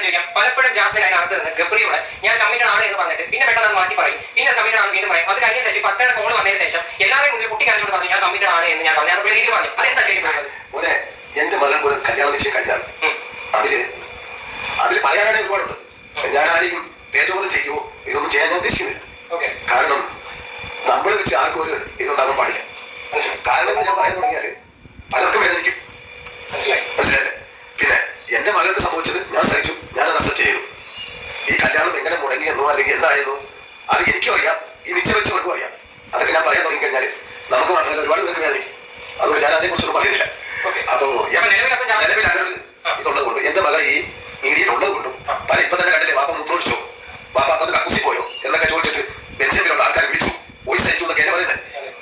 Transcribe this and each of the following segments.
കാര്യം ചോദിക്കാം. പലപ്പോഴും ജാസ്മിൻ അതിനകത്ത് നിന്ന് ഗബ്രിയോട് ഞാൻ കമ്മിറ്റഡ് ആണ് എന്ന് പറഞ്ഞിട്ട് പിന്നെ പെട്ടെന്ന് മാറ്റി പറയും. പിന്നെ കമ്മിറ്റഡ് ആണ് വീണ്ടും പറയും. അത് കഴിഞ്ഞ ശേഷം പത്തയുടെ കോൾ വന്നതിന് ശേഷം എല്ലാവരും മുന്നിൽ കുട്ടി കരഞ്ഞോട് പറഞ്ഞു ഞാൻ കമ്മിറ്റഡ് ആണ് എന്ന് ഞാൻ പറഞ്ഞു. ഞാൻ രീതി പറഞ്ഞു. അതെന്താ ശരി മോനെ എന്റെ മകൻ ഒരു കല്യാണം നിശ്ചയം കഴിഞ്ഞാണ്. അതിൽ അതിൽ പറയാനായിട്ട് ഒരുപാടുണ്ട്. ഞാൻ ആരെയും തേജോധം ചെയ്യുമോ? ഇതൊന്നും ചെയ്യാൻ ഞാൻ ഉദ്ദേശിക്കുന്നില്ല. കാരണം നമ്മൾ വെച്ച് ആർക്കും ഒരു ഇതുണ്ടാകാൻ പാടില്ല. കാരണം ഞാൻ പറയാൻ തുടങ്ങിയാൽ പലർക്കും വേദനിക്കും മനസ്സിലായി മനസ്സിലായില്ലേ പിന്നെ എന്റെ മകൾക്ക് സംഭവിച്ചത് ഞാൻ സഹിച്ചു ഞാനത് അക്സെപ്റ്റ് ചെയ്തു ഈ കല്യാണം എങ്ങനെ മുടങ്ങിയെന്നോ അല്ലെങ്കിൽ എന്തായെന്നോ അത് എനിക്കും അറിയാം ഈ നിശ്ചയം വെച്ചവർക്കും അറിയാം അതൊക്കെ ഞാൻ പറയാൻ തുടങ്ങി കഴിഞ്ഞാൽ നമുക്ക് മാത്രമല്ല ഒരുപാട് പേർക്ക് വേദനിക്കും അതുകൊണ്ട് ഞാൻ അതിനെക്കുറിച്ചൊന്നും പറയുന്നില്ല. Okay. അപ്പോ അപ്പൊ നിലവിൽ അങ്ങനെ ഒരു ഇതുള്ളത് കൊണ്ട് എന്റെ മകൾ ഈ മീഡിയയിൽ ഉള്ളത് കൊണ്ടും പല ഇപ്പൊ തന്നെ കണ്ടില്ലേ വാപ്പ മൂത്രമൊഴിച്ചോ? വാപ്പ അപ്പത് കക്കൂസി പോയോ? എന്നൊക്കെ ചോദിച്ചിട്ട് ബെഞ്ചമിലുള്ള ആൾക്കാർ വിളിച്ചു വോയിസ് അയച്ചു എന്നൊക്കെ അല്ലേ പറയുന്നത്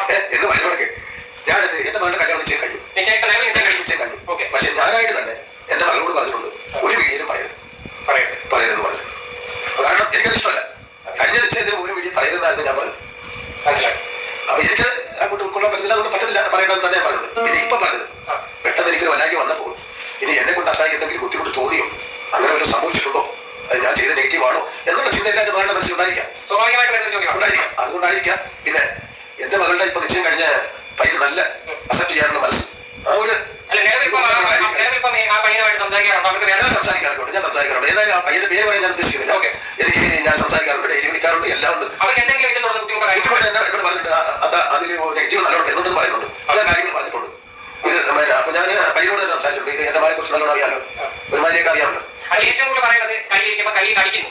ഏഹ് എന്ന് പറയുന്നതൊക്കെ ഞാനത് എന്റെ മകളുടെ കല്യാണം നിശ്ചയം കഴിഞ്ഞു നിശ്ചയം ഇപ്പൊ നിലവിൽ നിശ്ചയം കഴിഞ്ഞു. നിശ്ചയം കഴിഞ്ഞു ഓക്കെ പക്ഷെ ഞാനായിട്ട് തന്നെ എന്റെ മകളോട് പറഞ്ഞിട്ടുണ്ട് ഒരു വീഡിയോയിലും പറയരുത് പറയട്ടെ പറയരുതെന്ന് പറഞ്ഞു കാരണം എനിക്കത് ഇഷ്ടമല്ല കഴിഞ്ഞ നിശ്ചയത്തിന് ഒരു വീഡിയോ പറയരുതെന്നായിരുന്നു ഞാൻ പറഞ്ഞത് മനസ്സിലായി അപ്പൊ എനിക്ക് അങ്ങോട്ട് ഉൾക്കൊള്ളാൻ പറ്റില്ല അതുകൊണ്ട് പറ്റത്തില്ല പറയണമെന്ന് തന്നെ പറഞ്ഞത് പിന്നെ ഇപ്പൊ പറഞ്ഞത് പെട്ടെന്ന് എനിക്കൊരു വല്ലാക്കി വന്നപ്പോൾ ഇനി എന്നെ കൊണ്ട് അത്താക്കി എന്തെങ്കിലും ബുദ്ധിമുട്ട് തോന്നിയോ? അങ്ങനെ ഒരു സംഭവിച്ചിട്ടുണ്ടോ? ഞാൻ ചെയ്ത നെഗറ്റീവ് ആണോ? എന്നുള്ള ചിന്തയെല്ലാം എന്റെ മകളുടെ വരുന്ന ചോദ്യമാണ്. ഉണ്ടായിരിക്കാം. അതുകൊണ്ടായിരിക്കാം. പിന്നെ എന്റെ മകളുടെ ഇപ്പൊ നിശ്ചയം കഴിഞ്ഞ പയ്യൻ നല്ല അക്സെപ്റ്റ് ചെയ്യാനുള്ള മനസ്സ്. ആ ഒരു നിലവിൽ ഇപ്പം ആ- നിലവിൽ ഇപ്പം ആ പയ്യനുമായിട്ട് സംസാരിക്കാറുണ്ടോ അവർക്ക് വേറെ ഞാൻ സംസാരിക്കാറുണ്ട് ഞാൻ സംസാരിക്കാറുണ്ട് ഏതായാലും ആ പയ്യന്റെ പേര് പറയാൻ ഞാൻ ഉദ്ദേശിക്കുന്നില്ല ഓക്കെ. എനിക്ക് ഞാൻ സംസാരിക്കാറുണ്ട് ഡെയിലി വിളിക്കാറുണ്ട് എല്ലാം ഉണ്ട് അവർക്ക് എന്തെങ്കിലും ഇതിൽ തുടർന്ന് ബുദ്ധിമുട്ടോ കാര്യങ്ങളോ ബുദ്ധിമുട്ട് എന്നെ എന്നോട് പറഞ്ഞിട്ടുണ്ട് ആ, അത് അതിൽ നെഗറ്റീവ് നല്ലോണം എന്നുണ്ടെന്ന് പറയുന്നുണ്ട് എല്ലാ കാര്യങ്ങളും പറഞ്ഞിട്ടുണ്ട് ഇത് പിന്നെ അപ്പൊ ഞാൻ പയ്യനോട് തന്നെ സംസാരിച്ചിട്ടുണ്ട് ഇത് എന്റെ മകളെ കുറിച്ച് നല്ലോണം അറിയാമല്ലോ ഒരുമാതിരിയൊക്കെ അറിയാമല്ലോ അത് ഏറ്റവും കൂടുതൽ പറയുന്നത് കയ്യിൽ കടിക്കുന്നു.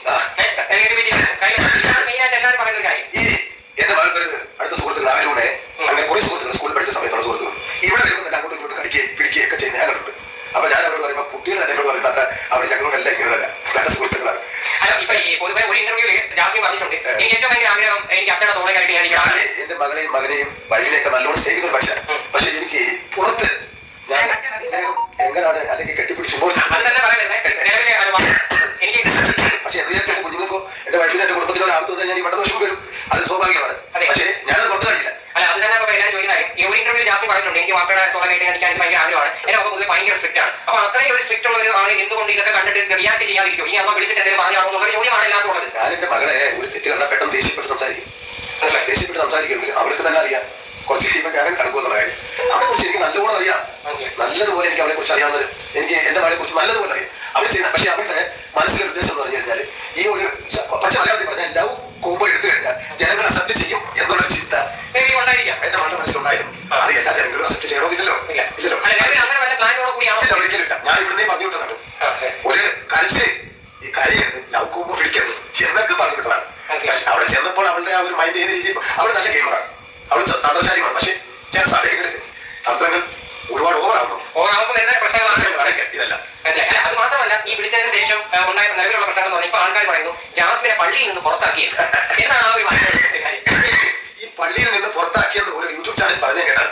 എല്ലാവരും പറയുന്ന കാര്യം. ഈ എന്റെ മകൾക്കൊരു അടുത്ത സുഹൃത്തുക്കൾ ആരുമേ അങ്ങനെ കുറെ സുഹൃത്തുക്കൾ സ്കൂളിൽ പഠിച്ച സമയത്തുള്ള സുഹൃത്തുക്കൾ. ഇവിടെ വരുമ്പോൾ തന്നെ അങ്ങോട്ടും ഇങ്ങോട്ടും കടിക്കുകയും പിടിക്കുകയും ഒക്കെ ചെയ്യുന്ന ഞാൻ കണ്ടിട്ടുണ്ട്. അപ്പൊ ഞാൻ അവരോട് പറയുമ്പോൾ കുട്ടികൾ തന്നെ എന്നോട് പറയണ്ടാത്ത അവിടെ ഞങ്ങളോടെല്ലാം ഇങ്ങനെയല്ല. നല്ല സുഹൃത്തുക്കളാണ്. അല്ല ഇപ്പൊ ഈ പൊതുവെ ഒരു ഇന്റർവ്യൂവിൽ ജാസ്മിൻ പറഞ്ഞിട്ടുണ്ട്. എനിക്ക് ഏറ്റവും ഭയങ്കര ആഗ്രഹം എനിക്ക് അത്തയുടെ തോളെ കയറ്റി ഞാൻ ഞാൻ എന്റെ മകളെയും മകനെയും വൈഫിനെയൊക്കെ നല്ലോണം സ്നേഹിക്കുന്ന പക്ഷേ പക്ഷെ എനിക്ക് പുറത്ത് ഞാൻ എങ്ങനെയാണ് അല്ലെങ്കിൽ കെട്ടിപ്പിടിച്ചു അത് തന്നെ പറയാൻ വരുന്നത് നിലവിലെ എനിക്ക് പക്ഷെ എന്ത് കുഞ്ഞുങ്ങൾക്കോ? എന്റെ വൈഫിന്റെ എന്റെ കുടുംബത്തിനോ ഒരു ആപത്ത് വന്നാൽ ഞാൻ ഇവിടെ വിഷമം വരും. അത് സ്വാഭാവികമാണ്. പക്ഷേ ഞാനത് പുറത്ത് കാണില്ല അല്ല അത് തന്നെ ഈ ഒരു ഇന്റർവ്യൂ ജാസ്മിൻ പറഞ്ഞിട്ടുണ്ട്. എനിക്ക് വാപ്പയുടെ തോളെ കയറ്റി എനിക്ക് അതിന് ഭയങ്കര ആഗ്രഹമാണ്. എന്റെ ഒപ്പം പൊതുവെ ഭയങ്കര സ്ട്രിക്റ്റ് ആണ്. അപ്പൊ അത്രയും ഒരു സ്ട്രിക്റ്റ് ഉള്ള ഒരു ആണ് എന്തുകൊണ്ട് ഇതൊക്കെ കണ്ടിട്ട് റിയാക്ട് ചെയ്യാതിരിക്കും? ഇനി അമ്മ വിളിച്ചിട്ട് എന്തെങ്കിലും പറഞ്ഞാണോ എന്നുള്ള ഒരു ചോദ്യമാണ് എല്ലാവർക്കും ഉള്ളത്. ഞാൻ എന്റെ മകളെ ഒരു തെറ്റ് കണ്ടാൽ പെട്ടെന്ന് ദേഷ്യപ്പെട്ട് സംസാരിക്കും. മനസ്സിലായി? ദേഷ്യപ്പെട്ട് സംസാരിക്കുമെങ്കിൽ അവൾക്ക് തന്നെ അറിയാം. കുറച്ച് ടീമൊക്കെ ഞാൻ കടക്കുമെന്നുള്ള കാര്യം. അവളെ കുറിച്ച് എനിക്ക് നല്ലോണം അറിയാം. നല്ലതുപോലെ എനിക്ക് അവളെ കുറിച്ച് അറിയാവുന്ന എനിക്ക് എന്റെ മകളെ കുറിച്ച് നല്ലതുപോലെ അറിയാം. അവൾ ചെയ്യുന്ന പക്ഷെ അവളുടെ മനസ്സിലെ ഉദ്ദേശം എന്ന് പറഞ്ഞു കഴിഞ്ഞാൽ ഈ ഒരു പച്ച മലയാളത്തിൽ പറഞ്ഞാൽ ലവ് കോമ്പോ എടുത്തു കഴിഞ്ഞാൽ ജനങ്ങൾ അക്സെപ്റ്റ് ചെയ്യും എന്നുള്ള ചിന്ത എന്റെ മകളുടെ മനസ്സിലുണ്ടായിരുന്നു. അത് എല്ലാ ജനങ്ങളും അക്സെപ്റ്റ് ചെയ്യണമെന്നില്ലല്ലോ ഇല്ല. ഇല്ലല്ലോ. ഇല്ല ഒരിക്കലും ഞാൻ ഇവിടുന്ന് പറഞ്ഞു വിട്ടതാണ്. ഒരു കരച്ചിൽ ഈ കരയരുത് ലവ് കോമ്പോ പിടിക്കരുത് എന്നൊക്കെ പറഞ്ഞു വിട്ടതാണ്. അവിടെ ചെന്നപ്പോൾ അവളുടെ ആ ഒരു മൈൻഡ് ചെയ്ത രീതി അവിടെ നല്ല ഗെയിമറാണ് ഇതല്ല മനസ്സിലായി അത് മാത്രമല്ല ഈ വിളിച്ചതിന് ശേഷം ഉണ്ടായ നിലവിലുള്ള പ്രശ്നം എന്ന് പറഞ്ഞാൽ ഇപ്പൊ ആൾക്കാർ പറയുന്നു ജാസ്മിനെ പള്ളിയിൽ നിന്ന് പുറത്താക്കിയത് എന്നാണ് ആ ഒരു ഈ പള്ളിയിൽ നിന്ന് പുറത്താക്കിയെന്ന് ഒരു യൂട്യൂബ് ചാനൽ പറഞ്ഞു കേട്ടത്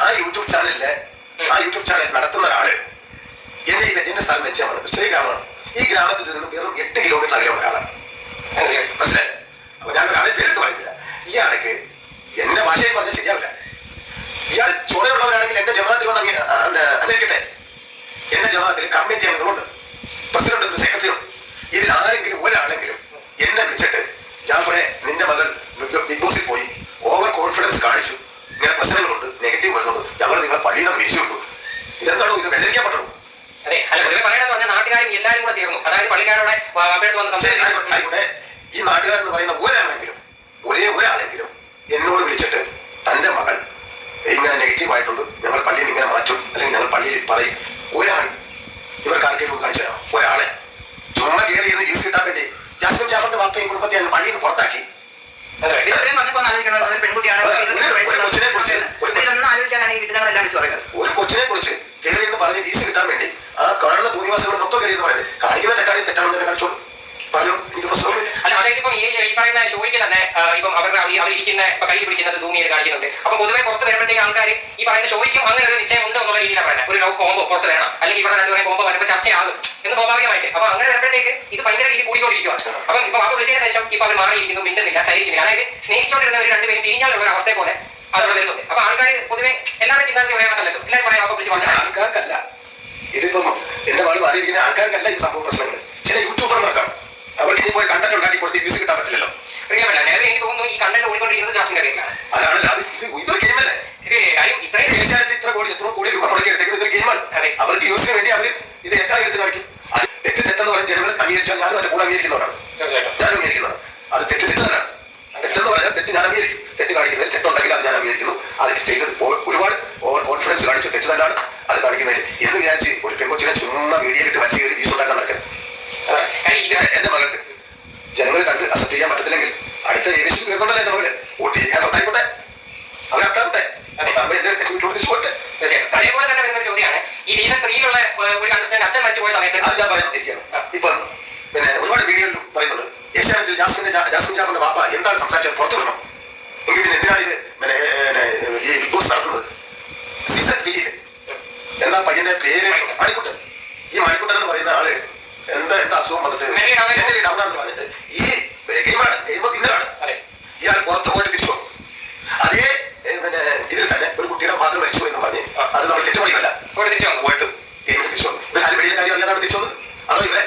ആ യൂട്യൂബ് ചാനലിലെ ആ യൂട്യൂബ് ചാനൽ നടത്തുന്ന ഒരാൾ എന്റെ എന്റെ സ്ഥലം വെച്ചാണ് ശ്രീഗ്രാമമാണ് ഈ ഗ്രാമത്തിൽ നിന്ന് വെറും എട്ട് കിലോമീറ്റർ അകലെയുള്ള ഒരാളാണ്. മനസ്സിലായി. മനസ്സിലായി? അപ്പൊ ഞാൻ ഒരാളെ പേരെടുത്ത് പറയുന്നില്ല. ഈ ആൾക്ക് എന്റെ ഭാഷയിൽ പറഞ്ഞാൽ ശരിയാവില്ല ഇയാൾ ചുണയുള്ളവരാണെങ്കിൽ എന്റെ ജമാഅത്തിൽ വന്ന് അങ്ങ് ആ, പിന്നെ അന്വേഷിക്കട്ടെ ജമാഅത്തിൽ കമ്മിറ്റി അംഗങ്ങളുണ്ട് പ്രസിഡന്റ് സെക്രട്ടറിയും ഇതിൽ ആരെങ്കിലും ഒരാളെങ്കിലും എന്നെ വിളിച്ചിട്ട് ജാഫറെ നിന്റെ മകൾ ബിഗ് ബോസിൽ പോയി ഓവർ കോൺഫിഡൻസ് കാണിച്ചു. ഇങ്ങനെ പ്രശ്നങ്ങളുണ്ട് നെഗറ്റീവ് വരുന്നുണ്ട്. ഞങ്ങൾ നിങ്ങളെ പള്ളിയിൽ നിന്ന് പിരിച്ചു വിട്ടു ഇതെന്താണോ ഇത്? വെള്ളിക്കാൻ പറ്റണോ അതെ അല്ല പൊതുവെ പറയണമെന്ന് പറഞ്ഞാൽ നാട്ടുകാരും എല്ലാവരും കൂടെ ചേർന്നു. അതായത് പള്ളിക്കാരോടെ ഈ നാട്ടുകാരെന്ന് പറയുന്ന ഒരാളെങ്കിലും ഒരേ ഒരാളെങ്കിലും എന്നോട് വിളിച്ചിട്ട് തന്റെ മകൾ ഇങ്ങനെ നെഗറ്റീവ് ആയിട്ടുണ്ട് ഞങ്ങൾ പള്ളിയിൽ നിന്ന് ഇങ്ങനെ മാറ്റും അല്ലെങ്കിൽ ഞങ്ങൾ പള്ളിയിൽ പറയും ഒരാൾ ഇവർക്ക് ആർക്കെങ്കിലും ഒന്ന് കാണിച്ചു തരാം ഒരാളെ ചുമ്മാ കയറി ഇരുന്ന് ജ്യൂസ് കിട്ടാൻ വേണ്ടി ജാസ്മിൻ ജാഫറിന്റെ വാപ്പയും കുടുംബത്തെ അങ്ങ് പള്ളിയിൽ പുറത്താക്കി. ഒരു കൊച്ചിനെ കുറിച്ച് കയറി എന്ന് പറഞ്ഞ് വീസ് കിട്ടാൻ വേണ്ടി ആ കാണുന്ന തോന്നിവാസങ്ങൾ മൊത്തം കയറി എന്ന് പറയുന്നത് കാണിക്കുന്ന തെറ്റാണെങ്കിൽ തെറ്റാണ് കാണിച്ചു കാണിച്ചോളൂ. പറഞ്ഞു എനിക്ക് അല്ല അതായത് ഇപ്പം ഈ ഈ പറയുന്ന ഷോയ്ക്ക് തന്നെ ഇപ്പം അവരുടെ അവരിരിക്കുന്ന ഇപ്പൊ കയ്യിൽ പിടിക്കുന്നത് സൂം ചെയ്ത് കാണിക്കുന്നുണ്ട്. അപ്പൊ പൊതുവെ പുറത്ത് വരുമ്പോഴത്തേക്ക് ആൾക്കാർ ഈ പറയുന്ന ഷോയ്ക്കും അങ്ങനെ ഒരു നിശ്ചയം ഉണ്ട് എന്നുള്ള രീതിയിലാണ് പറയുന്നത്. ഒരു ലോ കോമ്പോ പുറത്ത് വേണം. അല്ലെങ്കിൽ ഇവിടെ രണ്ടുപേരെ കോമ്പോ ചർച്ചയാകും എന്ന് സ്വാഭാവികമായിട്ട്. അപ്പൊ അങ്ങനെ വരുമ്പോഴത്തേക്ക് ഇത് ഭയങ്കര രീതിയിൽ കൂടിക്കൊണ്ടിരിക്കുകയാണ് അപ്പൊ ഇപ്പൊ വാപ്പ വിളിച്ചതിന് ശേഷം ഇപ്പൊ അവർ മാറിയിരിക്കുന്നു മിണ്ടുന്നില്ല ശൈലിക്കുന്നില്ല അതായത് സ്നേഹിച്ചുകൊണ്ടിരുന്നവർ രണ്ടുപേരും തിരിഞ്ഞാലുള്ള ഒരു അവസ്ഥയെ പോലെ അതവിടെ വരുന്നുണ്ട്. അപ്പൊ ആൾക്കാർ പൊതുവെ എല്ലാവരും ചിന്താഗതി ഒരേ കണക്കല്ലോ എല്ലാവരും പറയാം വാപ്പ വിളിച്ച് ആൾക്കാർക്കല്ല. ഇതിപ്പോ എന്റെ പാട് മാറിയിരിക്കുന്ന ആൾക്കാർക്കല്ല ഈ സംഭവ പ്രശ്നങ്ങൾ ചില യൂട്യൂബർമാർക്കാണ്. അവർക്ക് ഇനി പോയി കണ്ടന്റ് ഉണ്ടാക്കി കൊടുത്ത് മ്യൂസിക് കിട്ടാൻ പറ്റില്ലല്ലോ. എനിക്ക് തോന്നുന്നു ഈ കണ്ടന്റ് ഓടിക്കൊണ്ടിരിക്കുന്നത് ജാസ്മിന്റെ കയ്യിലാണ് അതാണ് തെറ്റ് ഞാൻ അംഗീകരിക്കും തെറ്റ് കാണിക്കുന്നതിൽ തെറ്റുണ്ടെങ്കിൽ അത് ഞാൻ അംഗീകരിക്കുന്നു. അത് ചെയ്തത് ഒരുപാട് ഓവർ കോൺഫിഡൻസ് കാണിച്ചു തെറ്റ് തന്നെയാണ്. അത് കാണിക്കുന്നതിൽ എന്ന് വിചാരിച്ച് ഒരു പെൺകൊച്ചിനെ ചുമ്മാ മീഡിയയിലിട്ട് വലിച്ചു കയറി വ്യൂസ് ഉണ്ടാക്കാൻ നടക്കരുത്. എന്റെ മകൾക്ക് ജനങ്ങൾ കണ്ട് അക്സെപ്റ്റ് ചെയ്യാൻ പറ്റത്തില്ലെങ്കിൽ അടുത്ത ഏകദേശം വരുന്നുണ്ടല്ലോ എന്റെ മകൾ. വോട്ട് ചെയ്യാൻ ഉണ്ടായിക്കോട്ടെ അവരട്ടാവട്ടെ അതേപോലെ തന്നെ വരുന്ന ചോദ്യമാണ്. ഈ സീസൺ ത്രീയിലുള്ള ഒരു കണ്ടസ്റ്റന്റ് അച്ഛൻ മരിച്ചു പോയ സമയത്ത് അത് ഞാൻ പറയാൻ ഇരിക്കുകയാണ്. ഇപ്പം പിന്നെ ഒരുപാട് വീഡിയോയിൽ പറയുന്നുണ്ട്. ഏഷ്യാനെറ്റിൽ ജാസ്മിന്റെ ജാസ്മിൻ ജാഫറിന്റെ പാപ്പ എന്താണ് സംസാരിച്ചത് പുറത്തു വിടണം എങ്കിൽ പിന്നെ എന്തിനാണ് ഇത് പിന്നെ പിന്നെ ഈ ബിഗ് ബോസ് നടത്തുന്നത് സീസൺ ത്രീയിൽ എന്താ പയ്യന്റെ പേര് മണിക്കുട്ടൻ ഈ മണിക്കുട്ടൻ എന്ന് പറയുന്ന ആൾ എന്താ എന്താ അസുഖം വന്നിട്ട് ഡൗൺ ആണെന്ന് പറഞ്ഞിട്ട് ഈ ഗെയിമാണ് ഗെയിം വിന്നറാണ് ഇയാൾ പുറത്ത് പോയിട്ട് തിരിച്ചു. അതേ പിന്നെ ഇതിൽ തന്നെ ഒരു കുട്ടിയുടെ ഫാദർ മരിച്ചു എന്ന് പറഞ്ഞ് അത് നമ്മൾ തെറ്റു വന്നു. പോയിട്ട് ഗെയിമിൽ തിരിച്ചു വന്നു. ഇവർ ആരും വലിയ കാര്യം അറിയാതെ തിരിച്ചു വന്നത് അതോ ഇവരെ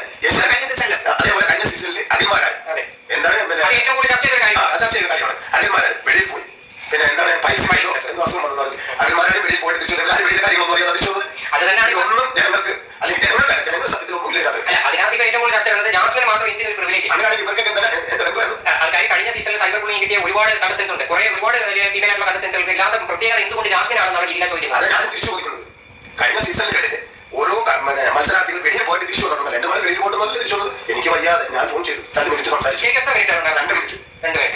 അതേപോലെ കഴിഞ്ഞ സീസണിൽ അടിമാരാൻ അതെ. എന്താണ് പിന്നെ ചർച്ച കാര്യം. ചെയ്ത കാര്യമാണ്. അടിമാരാൻ വെളിയിൽ പോയി. പിന്നെ എന്താണ് പൈസ എന്തോ അസുഖം വന്നു പറഞ്ഞു. അടിമാരാൻ വെളിയിൽ പോയിട്ട് തിരിച്ചു വന്നു. ആരും വലിയ കാര്യങ്ങളൊന്നും അറിയാതെ തിരിച്ചു വന്നത് അത് തന്നെയാണ് ഇതൊന്നും ജനങ്ങൾക്ക് അല്ലെങ്കിൽ ജനങ്ങൾക്കല്ല ജനങ്ങളുടെ സത്യത്തിൽ ഒന്നും ഇല്ല ഇതിനകത്ത്. അല്ല അതിനകത്ത് ഇപ്പൊ ഏറ്റവും കൂടുതൽ ചർച്ച വരുന്നത് ജാസ്മിന് മാത്രം ഇന്ത്യൻ ഒരു പ്രിവിലേജ് അങ്ങനെയാണെങ്കിൽ ഇവർക്കൊക്കെ എന്താണ് എന്ത് എന്തുവായിരുന്നു ആൾക്കാർ കഴിഞ്ഞ സീസണിൽ സൈബർ ബുള്ളിങ് കിട്ടിയ ഒരുപാട് കണ്ടസ്റ്റൻസ് ഉണ്ട്. കുറെ ഒരുപാട് ഫീമെയിൽ ആയിട്ടുള്ള കണ്ടസ്റ്റൻസുകൾക്ക് ഇല്ലാത്ത പ്രത്യേകത എന്തുകൊണ്ട് ജാസ്മിനാണെന്നാണ് രീതിയിലാണ് ചോദിക്കുന്നത്. അത് ഞാൻ തിരിച്ചു ചോദിക്കുന്നത്. കഴിഞ്ഞ സീസണിൽ ഓരോ മത്സരാർത്ഥികൾ വെളിയിൽ പോയിട്ട് തിരിച്ചു വന്നിട്ടുണ്ടല്ലോ എന്റെ മകൾ വെളിയിൽ പോയിട്ട് നല്ല തിരിച്ചു എനിക്ക് വയ്യാതെ ഞാൻ ഫോൺ ചെയ്തു. രണ്ട് മിനിറ്റ് സംസാരിച്ചു. എത്ര മിനിറ്റ് രണ്ട് മിനിറ്റ് രണ്ട് മിനിറ്റ്